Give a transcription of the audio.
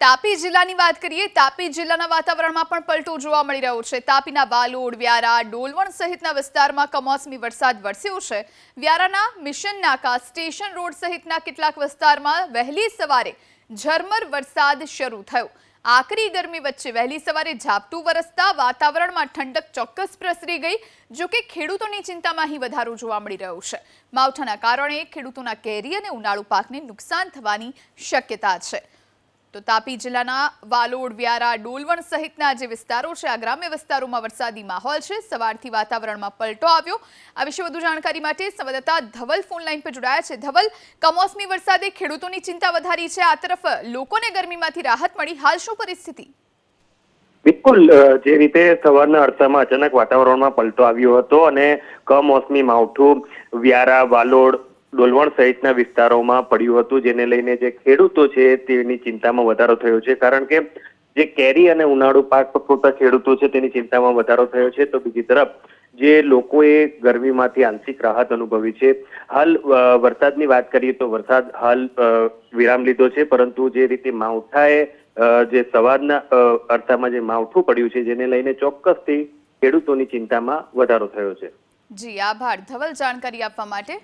તાપી જિલ્લાની વાત કરીએ, તાપી જિલ્લાના વાતાવરણમાં પણ પલટો જોવા મળી રહ્યો છે. તાપીના વાલોડ, વ્યારા, ડોલવણ સહિતના વિસ્તારમાં કમોસમી વરસાદ વરસ્યો છે. વ્યારાના મિશન નાકા સ્ટેશન રોડ સહિતના કેટલાક વિસ્તારમાં વહેલી સવારે ઝરમર વરસાદ શરૂ થયો. આકરી ગરમી વચ્ચે વહેલી સવારે ઝાપટું વરસતા વાતાવરણમાં ઠંડક ચોક્કસ પ્રસરી ગઈ, જો કે ખેડૂતોની ચિંતામાં અહીં વધારો જોવા મળી રહ્યો છે. માવઠાના કારણે ખેડૂતોના કેરી અને ઉનાળુ પાકને નુકસાન થવાની શક્યતા છે. તો તાપી જિલ્લાના વાલોડ, વ્યારા, ડોલવણ સહિતના જે વિસ્તારો છે, આ ગ્રામ્ય વિસ્તારોમાં વરસાદી માહોલ છે. સવારથી વાતાવરણમાં પલટો આવ્યો. આ વિશે વધુ જાણકારી માટે સંવાદદાતા ધવલ ફોન લાઈન પર જોડાયા છે. ધવલ, કમોસમી વરસાદે ખેડૂતોની ચિંતા વધારી છે. આ તરફ લોકોને ગરમીમાંથી રાહત મળી. હાલ શું પરિસ્થિતિ? બિલકુલ જે રીતે સવારના અરસામાં અચાનક વાતાવરણમાં પલટો આવ્યો હતો અને કમોસમી માવઠું વ્યારા, વાલોડ ડોલવણ સહિતના વિસ્તારોમાં પડ્યું હતું, જેને લઈને જે ખેડૂતો છે તેની ચિંતામાં વધારો થયો છે. કારણ કે જે કેરી અને ઉનાળુ પાક પકવતા ખેડૂતો છે તેની ચિંતામાં વધારો થયો છે. તો બીજી તરફ જે લોકોએ ગરમીમાંથી આંશિક રાહત અનુભવી છે. હાલ વરસાદની વાત કરીએ તો વરસાદ હાલ વિરામ લીધો છે. પરંતુ જે રીતે માવઠાએ જે સવારના અરસામાં જે માવઠું પડ્યું છે, જેને લઈને ચોક્કસથી ખેડૂતોની ચિંતામાં વધારો થયો છે. જી, આભાર. ધવલ જાણકારી આપવા માટે